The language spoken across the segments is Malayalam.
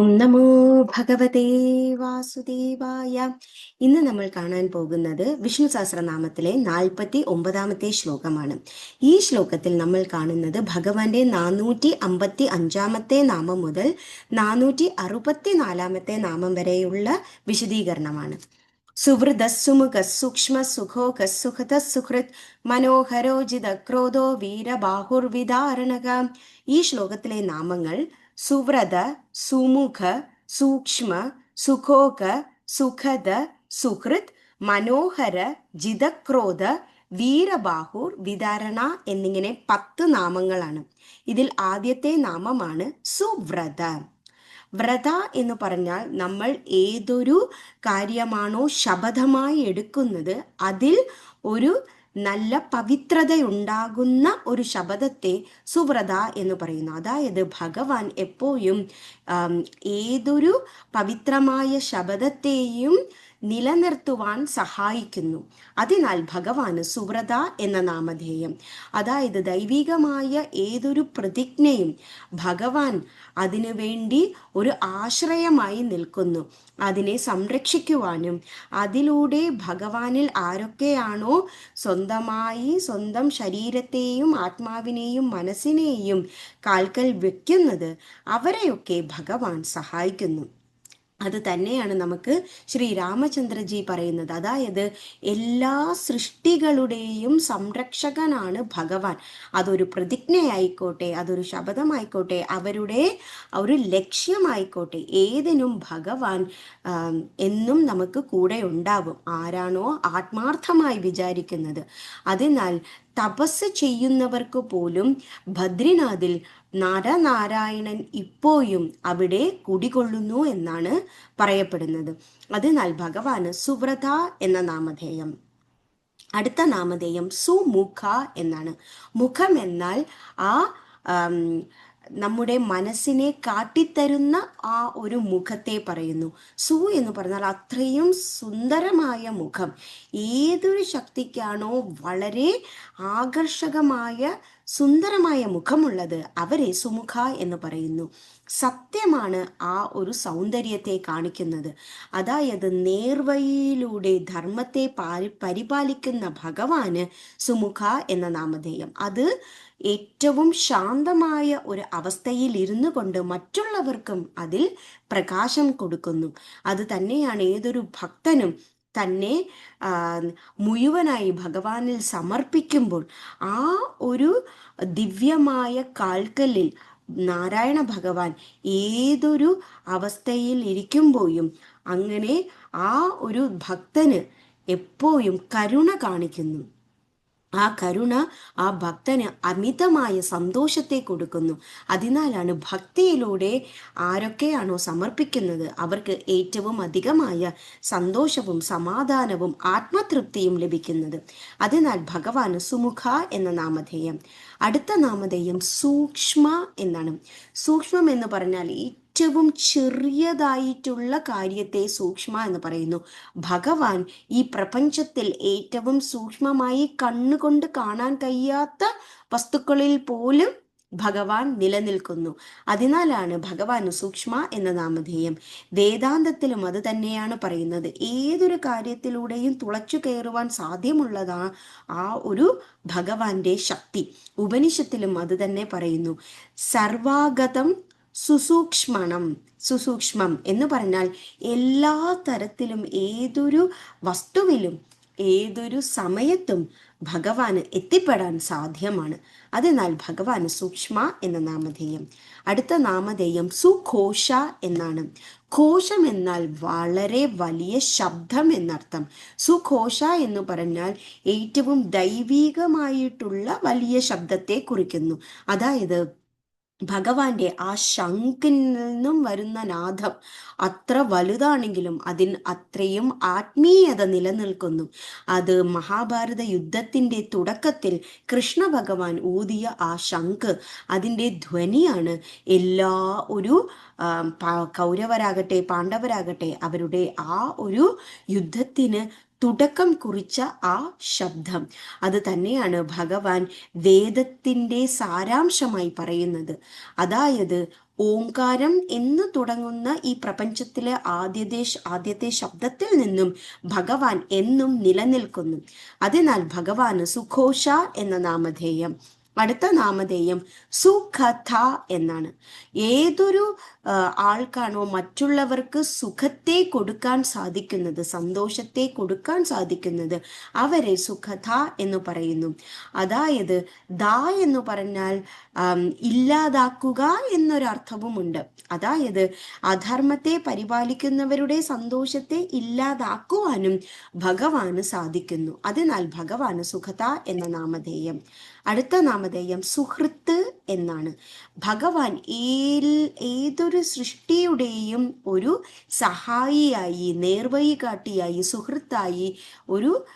ഓം നമോ ഭഗവതേ വാസുദേവായ. ഇന്ന് നമ്മൾ കാണാൻ പോകുന്നത് വിഷ്ണു സഹസ്രനാമത്തിലെ നാൽപ്പത്തി ഒമ്പതാമത്തെ ശ്ലോകമാണ്. ഈ ശ്ലോകത്തിൽ നമ്മൾ കാണുന്നത് ഭഗവാന്റെ നാനൂറ്റി അമ്പത്തി അഞ്ചാമത്തെ നാമം മുതൽ നാനൂറ്റി അറുപത്തി നാലാമത്തെ നാമം വരെയുള്ള വിശദീകരണമാണ്. സുഹൃദ സുമുഖ സൂക്ഷ്മ സുഖോ സുഹൃത മനോഹരോജിത ക്രോധോ വീരബാഹുർവിധാരണക ഈ ശ്ലോകത്തിലെ നാമങ്ങൾ സുവ്രത സുമുഖ സൂക്ഷ്മ സുഖോക സുഖദ സുഹൃത് മനോഹര ജിതക്രോധ വീരബാഹുർ വിതരണ എന്നിങ്ങനെ പത്ത് നാമങ്ങളാണ്. ഇതിൽ ആദ്യത്തെ നാമമാണ് സുവ്രത. വ്രത എന്ന് പറഞ്ഞാൽ നമ്മൾ ഏതൊരു കാര്യമാണോ ശപഥമായി എടുക്കുന്നത് അതിൽ ഒരു നല്ല പവിത്രതയുണ്ടാകുന്ന ഒരു ശബദത്തെ സുവ്രത എന്ന് പറയുന്നു. അതായത് ഭഗവാൻ എപ്പോഴും ഏതൊരു പവിത്രമായ ശബദത്തെയും നിലനിർത്തുവാൻ സഹായിക്കുന്നു. അതിനാൽ ഭഗവാന് സുവ്രത എന്ന നാമധേയം അതായത് ദൈവികമായ ഏതൊരു പ്രതിജ്ഞയും ഭഗവാൻ അതിനു വേണ്ടി ഒരു ആശ്രയമായി നിൽക്കുന്നു. അതിനെ സംരക്ഷിക്കുവാനും അതിലൂടെ ഭഗവാനിൽ ആരൊക്കെയാണോ സ്വന്തമായി സ്വന്തം ശരീരത്തെയും ആത്മാവിനെയും മനസ്സിനെയും കാൽക്കൽ വെക്കുന്നത് അവരെയൊക്കെ ഭഗവാൻ സഹായിക്കുന്നു. അത് തന്നെയാണ് നമുക്ക് ശ്രീ രാമചന്ദ്രജി പറയുന്നത്. അതായത് എല്ലാ സൃഷ്ടികളുടെയും സംരക്ഷകനാണ് ഭഗവാൻ. അതൊരു പ്രതിജ്ഞയായിക്കോട്ടെ അതൊരു ശബ്ദമായിക്കോട്ടെ അവരുടെ ഒരു ലക്ഷ്യമായിക്കോട്ടെ ഏതിനും ഭഗവാൻ എന്നും നമുക്ക് കൂടെ ഉണ്ടാവും. ആരാണോ ആത്മാർത്ഥമായി വിചാരിക്കുന്നത്. അതിനാൽ തപസ് ചെയ്യുന്നവർക്ക് പോലും ബദ്രിനാഥിൽ നരനാരായണൻ ഇപ്പോഴും അവിടെ കുടികൊള്ളുന്നു എന്നാണ് പറയപ്പെടുന്നത്. അതിനാൽ ഭഗവാന് സുവ്രത എന്ന നാമധേയം. അടുത്ത നാമധേയം സുമുഖ എന്നാണ്. മുഖം എന്നാൽ ആ നമ്മുടെ മനസ്സിനെ കാട്ടിത്തരുന്ന ആ ഒരു മുഖത്തെ പറയുന്നു. സു എന്ന് പറഞ്ഞാൽ അത്രയും സുന്ദരമായ മുഖം. ഏതൊരു ശക്തിക്കാണോ വളരെ ആകർഷകമായ സുന്ദരമായ മുഖമുള്ളത് അവരെ സുമുഖ എന്ന് പറയുന്നു. സത്യമാണ് ആ ഒരു സൗന്ദര്യത്തെ കാണിക്കുന്നത്. അതായത് നേർവഴിയിലൂടെ ധർമ്മത്തെ പരിപാലിക്കുന്ന ഭഗവാന് സുമുഖ എന്ന നാമധേയം. അത് ഏറ്റവും ശാന്തമായ ഒരു അവസ്ഥയിൽ ഇരുന്നു കൊണ്ട് മറ്റുള്ളവർക്കും അതിൽ പ്രകാശം കൊടുക്കുന്നു. അത് തന്നെയാണ് ഏതൊരു ഭക്തനും തന്നെ മുഴുവനായി ഭഗവാനിൽ സമർപ്പിക്കുമ്പോൾ ആ ഒരു ദിവ്യമായ കാൽക്കല്ലിൽ നാരായണ ഭഗവാൻ ഏതൊരു അവസ്ഥയിൽ ഇരിക്കുമ്പോഴും അങ്ങനെ ആ ഒരു ഭക്തന് എപ്പോഴും കരുണ കാണിക്കുന്നു. ആ കരുണ ആ ഭക്തന് അമിതമായ സന്തോഷത്തെ കൊടുക്കുന്നു. അതിനാലാണ് ഭക്തിയിലൂടെ ആരൊക്കെയാണോ സമർപ്പിക്കുന്നത് അവർക്ക് ഏറ്റവും അധികമായ സന്തോഷവും സമാധാനവും ആത്മതൃപ്തിയും ലഭിക്കുന്നത്. അതിനാൽ ഭഗവാൻ സുമുഖ എന്ന നാമധേയം. അടുത്ത നാമധേയം സൂക്ഷ്മ എന്നാണ്. സൂക്ഷ്മം എന്ന് പറഞ്ഞാൽ ഈ ഏറ്റവും ചെറിയതായിട്ടുള്ള കാര്യത്തെ സൂക്ഷ്മ എന്ന് പറയുന്നു. ഭഗവാൻ ഈ പ്രപഞ്ചത്തിൽ ഏറ്റവും സൂക്ഷ്മമായി കണ്ണുകൊണ്ട് കാണാൻ കഴിയാത്ത വസ്തുക്കളിൽ പോലും ഭഗവാൻ നിലനിൽക്കുന്നു. അതിനാലാണ് ഭഗവാൻ സൂക്ഷ്മ എന്ന നാമധേയം. വേദാന്തത്തിലും അത് തന്നെയാണ് പറയുന്നത്. ഏതൊരു കാര്യത്തിലൂടെയും തുളച്ചു കയറുവാൻ സാധ്യമുള്ളതാ ആ ഒരു ഭഗവാന്റെ ശക്തി. ഉപനിഷത്തിലും അത് തന്നെ പറയുന്നു. സർവാഗതം സുസൂക്ഷ്മണം സുസൂക്ഷ്മം എന്ന് പറഞ്ഞാൽ എല്ലാ തരത്തിലും ഏതൊരു വസ്തുവിലും ഏതൊരു സമയത്തും ഭഗവാന് എത്തിപ്പെടാൻ സാധ്യമാണ്. അതിനാൽ ഭഗവാന് സൂക്ഷ്മ എന്ന നാമധേയം. അടുത്ത നാമധേയം സുഘോഷ എന്നാണ്. ഘോഷം എന്നാൽ വളരെ വലിയ ശബ്ദം എന്നർത്ഥം. സുഘോഷ എന്ന് പറഞ്ഞാൽ ഏറ്റവും ദൈവീകമായിട്ടുള്ള വലിയ ശബ്ദത്തെ കുറിക്കുന്നു. അതായത് ഭഗവാന്റെ ആ ശംഖിൽ നിന്നും വരുന്ന നാദം അത്ര വലുതാണെങ്കിലും അതിന് അത്രയും ആത്മീയത നിലനിൽക്കുന്നു. അത് മഹാഭാരത യുദ്ധത്തിന്റെ തുടക്കത്തിൽ കൃഷ്ണ ഭഗവാൻ ഊതിയ ആ ശംഖ് അതിന്റെ ധ്വനിയാണ്. എല്ലാ ഒരു കൗരവരാകട്ടെ പാണ്ഡവരാകട്ടെ അവരുടെ ആ ഒരു യുദ്ധത്തിന് തുടക്കം കുറിച്ച ആ ശബ്ദം. അത് തന്നെയാണ് ഭഗവാൻ വേദത്തിന്റെ സാരാംശമായി പറയുന്നത്. അതായത് ഓംകാരം എന്ന് തുടങ്ങുന്ന ഈ പ്രപഞ്ചത്തിലെ ആദ്യത്തെ ആദ്യത്തെ ശബ്ദത്തിൽ നിന്നും ഭഗവാൻ എന്നും നിലനിൽക്കുന്നു. അതിനാൽ ഭഗവാന് സുഘോഷ എന്ന നാമധേയം. അടുത്ത നാമധേയം സുഖഥ എന്നാണ്. ഏതൊരു ആൾക്കാണോ മറ്റുള്ളവർക്ക് സുഖത്തെ കൊടുക്കാൻ സാധിക്കുന്നത് സന്തോഷത്തെ കൊടുക്കാൻ സാധിക്കുന്നത് അവരെ സുഖഥ എന്ന് പറയുന്നു. അതായത് ദാ എന്ന് പറഞ്ഞാൽ ഇല്ലാതാക്കുക എന്നൊരർത്ഥവുമുണ്ട്. അതായത് അധർമ്മത്തെ പരിപാലിക്കുന്നവരുടെ സന്തോഷത്തെ ഇല്ലാതാക്കുവാനും ഭഗവാന് സാധിക്കുന്നു. അതിനാൽ ഭഗവാന് സുഖത എന്ന നാമധേയം. അടുത്ത നാമധേയം സുഹൃത്ത് എന്നാണ്. ഭഗവാൻ ഏതൊരു സൃഷ്ടിയുടെയും ഒരു സഹായിയായി നേർവഴി കാട്ടിയായി സുഹൃത്തായി ഒരു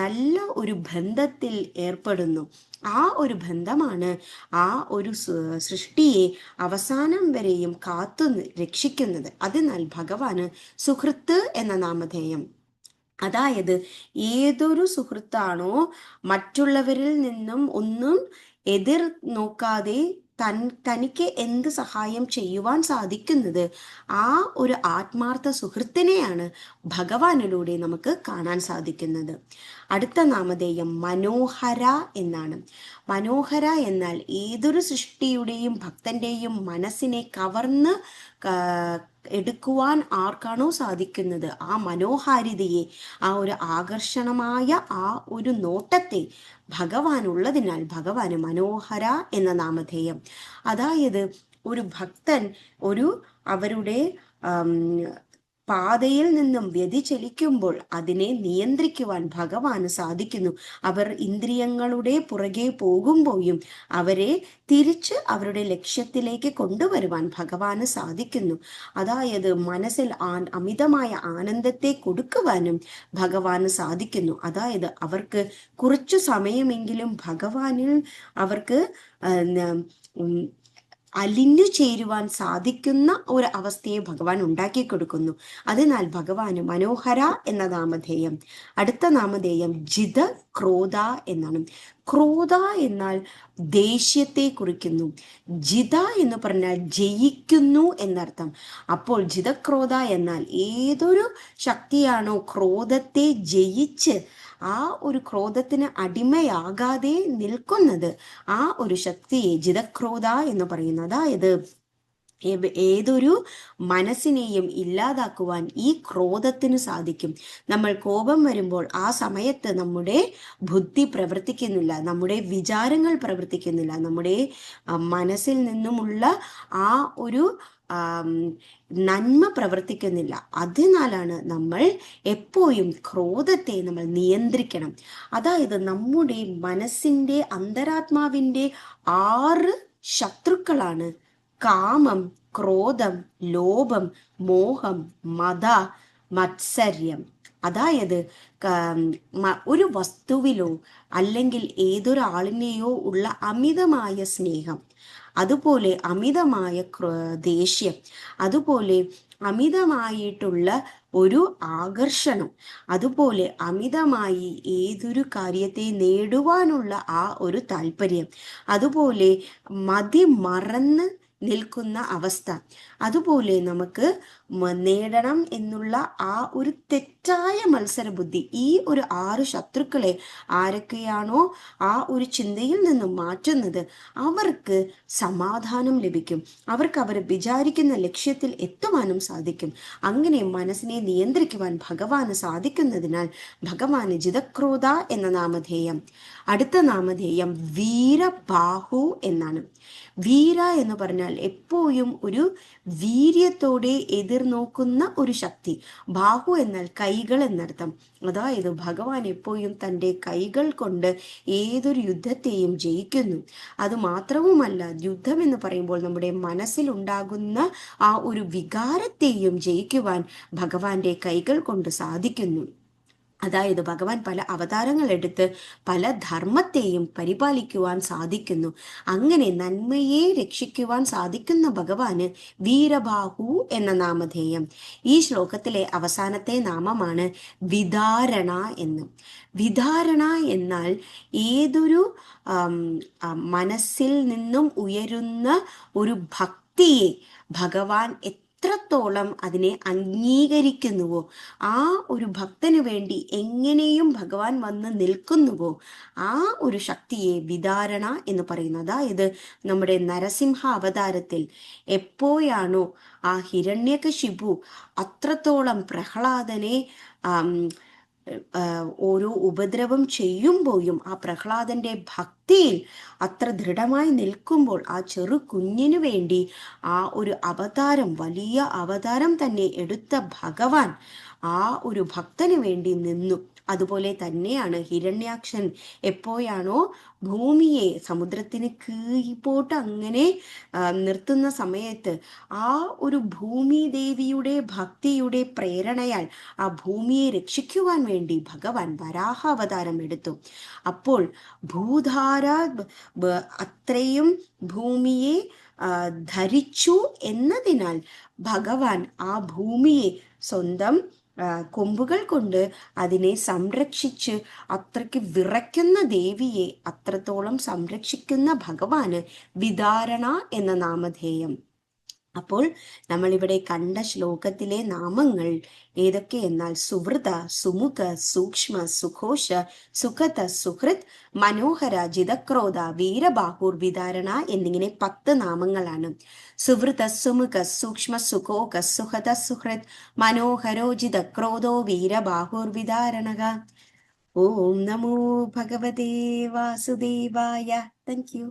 നല്ല ഒരു ബന്ധത്തിൽ ഏർപ്പെടുന്നു. ആ ഒരു ബന്ധമാണ് ആ ഒരു സൃഷ്ടിയെ അവസാനം വരെയും കാത്തു രക്ഷിക്കുന്നത്. അതിനാൽ ഭഗവാന് സുഹൃത്ത് എന്ന നാമധേയം. അതായത് ഏതൊരു സുഹൃത്താണോ മറ്റുള്ളവരിൽ നിന്നും ഒന്നും എതിർ നോക്കാതെ തൻ തനിക്ക് എന്ത് സഹായം ചെയ്യുവാൻ സാധിക്കുന്നത് ആ ഒരു ആത്മാർത്ഥ സുഹൃത്തിനെയാണ് ഭഗവാനിലൂടെ നമുക്ക് കാണാൻ സാധിക്കുന്നത്. അടുത്ത നാമധേയം മനോഹര എന്നാണ്. മനോഹര എന്നാൽ ഏതൊരു സൃഷ്ടിയുടെയും ഭക്തന്റെയും മനസ്സിനെ കവർന്ന് എടുക്കുവാൻ ആർക്കാണോ സാധിക്കുന്നത്? ആ മനോഹാരിതയെ ആ ഒരു ആകർഷണമായ ആ ഒരു നോട്ടത്തെ ഭഗവാൻ ഉള്ളതിനാൽ ഭഗവാന് മനോഹര എന്ന നാമധേയം. അതായത് ഒരു ഭക്തൻ ഒരു അവരുടെ പാതയിൽ നിന്നും വ്യതിചലിക്കുമ്പോൾ അതിനെ നിയന്ത്രിക്കുവാൻ ഭഗവാന് സാധിക്കുന്നു. അവർ ഇന്ദ്രിയങ്ങളുടെ പുറകെ പോകുമ്പോഴും അവരെ തിരിച്ച് അവരുടെ ലക്ഷ്യത്തിലേക്ക് കൊണ്ടുവരുവാൻ ഭഗവാന് സാധിക്കുന്നു. അതായത് മനസ്സിൽ അമിതമായ ആനന്ദത്തെ കൊടുക്കുവാനും ഭഗവാന് സാധിക്കുന്നു. അതായത് അവർക്ക് കുറച്ചു സമയമെങ്കിലും ഭഗവാനിൽ അവർക്ക് അലിഞ്ഞു ചേരുവാൻ സാധിക്കുന്ന ഒരു അവസ്ഥയെ ഭഗവാൻ ഉണ്ടാക്കി കൊടുക്കുന്നു. അതിനാൽ ഭഗവാന് മനോഹര എന്ന നാമധേയം അടുത്ത നാമധേയം ജിത ക്രോധ എന്നാണ്. ക്രോധ എന്നാൽ ദേഷ്യത്തെ കുറിക്കുന്നു. ജിത എന്ന് പറഞ്ഞാൽ ജയിക്കുന്നു എന്നർത്ഥം. അപ്പോൾ ജിതക്രോധ എന്നാൽ ഏതൊരു ശക്തിയാണോ ക്രോധത്തെ ജയിച്ച് ആ ഒരു ക്രോധത്തിന് അടിമയാകാതെ നിൽക്കുന്നത് ആ ഒരു ശക്തിയെ ജിതക്രോധ എന്ന് പറയുന്നു. അതായത് ഏതൊരു മനസ്സിനെയും ഇല്ലാതാക്കുവാൻ ഈ ക്രോധത്തിന് സാധിക്കും. നമ്മൾ കോപം വരുമ്പോൾ ആ സമയത്ത് നമ്മുടെ ബുദ്ധി പ്രവർത്തിക്കുന്നില്ല നമ്മുടെ വിചാരങ്ങൾ പ്രവർത്തിക്കുന്നില്ല നമ്മുടെ മനസ്സിൽ നിന്നുമുള്ള ആ ഒരു നന്മ പ്രവർത്തിക്കുന്നില്ല. അതിനാലാണ് നമ്മൾ എപ്പോഴും ക്രോധത്തെ നമ്മൾ നിയന്ത്രിക്കണം. അതായത് നമ്മുടെ മനസ്സിന്റെ അന്തരാത്മാവിന്റെ ആറ് ശത്രുക്കളാണ്. കാമം ക്രോധം ലോഭം മോഹം മത മത്സര്യം. അതായത് ഒരു വസ്തുവിലോ അല്ലെങ്കിൽ ഏതൊരാളിനെയോ ഉള്ള അമിതമായ സ്നേഹം. അതുപോലെ അമിതമായ ദേഷ്യം അതുപോലെ അമിതമായിട്ടുള്ള ഒരു ആകർഷണം അതുപോലെ അമിതമായി ഏതൊരു കാര്യത്തെ നേടുവാനുള്ള ആ ഒരു താല്പര്യം അതുപോലെ മതി മറന്ന് നിൽക്കുന്ന അവസ്ഥ അതുപോലെ നമുക്ക് നേടണം എന്നുള്ള ആ ഒരു തെറ്റായ മത്സരബുദ്ധി. ഈ ഒരു ആറ് ശത്രുക്കളെ ആരൊക്കെയാണോ ആ ഒരു ചിന്തയിൽ നിന്നും മാറ്റുന്നത് അവർക്ക് സമാധാനം ലഭിക്കും. അവർക്ക് അവർ വിചാരിക്കുന്ന ലക്ഷ്യത്തിൽ എത്തുവാനും സാധിക്കും. അങ്ങനെ മനസ്സിനെ നിയന്ത്രിക്കുവാൻ ഭഗവാന് സാധിക്കുന്നതിനാൽ ഭഗവാന് ജിതക്രോധ എന്ന നാമധേയം അടുത്ത നാമധേയം വീരബാഹു എന്നാണ്. വീര എന്ന് പറഞ്ഞാൽ എപ്പോഴും ഒരു വീര്യത്തോടെ എതിർനോക്കുന്ന ഒരു ശക്തി. ബാഹു എന്നാൽ കൈകൾ എന്നർത്ഥം. അതായത് ഭഗവാൻ എപ്പോഴും തന്റെ കൈകൾ കൊണ്ട് ഏതൊരു യുദ്ധത്തെയും ജയിക്കുന്നു. അത് മാത്രവുമല്ല യുദ്ധം എന്ന് പറയുമ്പോൾ നമ്മുടെ മനസ്സിലുണ്ടാകുന്ന ആ ഒരു വികാരത്തെയും ജയിക്കുവാൻ ഭഗവാന്റെ കൈകൾ കൊണ്ട് സാധിക്കുന്നു. അതായത് ഭഗവാൻ പല അവതാരങ്ങൾ എടുത്ത് പല ധർമ്മത്തെയും പരിപാലിക്കുവാൻ സാധിക്കുന്നു. അങ്ങനെ നന്മയെ രക്ഷിക്കുവാൻ സാധിക്കുന്ന ഭഗവാന് വീരബാഹു എന്ന നാമധേയം. ഈ ശ്ലോകത്തിലെ അവസാനത്തെ നാമമാണ് വിധാരണ എന്ന്. വിധാരണ എന്നാൽ ഏതൊരു മനസ്സിൽ നിന്നും ഉയരുന്ന ഒരു ഭക്തിയെ ഭഗവാൻ എത്രത്തോളം അതിനെ അംഗീകരിക്കുന്നുവോ ആ ഒരു ഭക്തന് വേണ്ടി എങ്ങനെയും ഭഗവാൻ വന്ന് നിൽക്കുന്നുവോ ആ ഒരു ശക്തിയെ വിധാരണ എന്ന് പറയുന്നത്. അതായത് നമ്മുടെ നരസിംഹ അവതാരത്തിൽ എപ്പോഴാണോ ആ ഹിരണ്യകശിപു അത്രത്തോളം പ്രഹ്ലാദനെ ഓരോ ഉപദ്രവം ചെയ്യുമ്പോഴും ആ പ്രഹ്ലാദന്റെ ഭക്തിയിൽ അത്ര ദൃഢമായി നിൽക്കുമ്പോൾ ആ ചെറു കുഞ്ഞിനു വേണ്ടി ആ ഒരു അവതാരം വലിയ അവതാരം തന്നെ എടുത്ത ഭഗവാൻ ആ ഒരു ഭക്തന് വേണ്ടി നിന്നു. അതുപോലെ തന്നെയാണ് ഹിരണ്യാക്ഷൻ എപ്പോഴാണോ ഭൂമിയെ സമുദ്രത്തിന് കീഴ്പോട്ട് അങ്ങനെ നിർത്തുന്ന സമയത്ത് ആ ഒരു ഭൂമി ദേവിയുടെ ഭക്തിയുടെ പ്രേരണയാൽ ആ ഭൂമിയെ രക്ഷിക്കുവാൻ വേണ്ടി ഭഗവാൻ വരാഹ അവതാരം എടുത്തു. അപ്പോൾ ഭൂധാര അത്രയും ഭൂമിയെ ധരിച്ചു എന്നതിനാൽ ഭഗവാൻ ആ ഭൂമിയെ സ്വന്തം കൊമ്പുകൾ കൊണ്ട് അതിനെ സംരക്ഷിച്ച് അത്രയ്ക്ക് വിറയ്ക്കുന്ന ദേവിയെ അത്രത്തോളം സംരക്ഷിക്കുന്ന ഭഗവാന് വിദാരണ എന്ന നാമധേയം. അപ്പോൾ നമ്മളിവിടെ കണ്ട ശ്ലോകത്തിലെ നാമങ്ങൾ ഏതൊക്കെ എന്നാൽ സുവൃത സുമുഖ സൂക്ഷ്മ സുഘോഷ സുഖത സുഹൃത് മനോഹര ജിതക്രോധ വീരബാഹുർ വിതാരണ എന്നിങ്ങനെ പത്ത് നാമങ്ങളാണ്. സുവൃത സുമുഖ സൂക്ഷ്മ സുഖോക സുഹത സുഹൃത് മനോഹരോ ജിതക്രോധോ വീരബാഹുർ വിതാരണ. ഓം നമോ ഭഗവതേ വാസുദേവായ. Thank you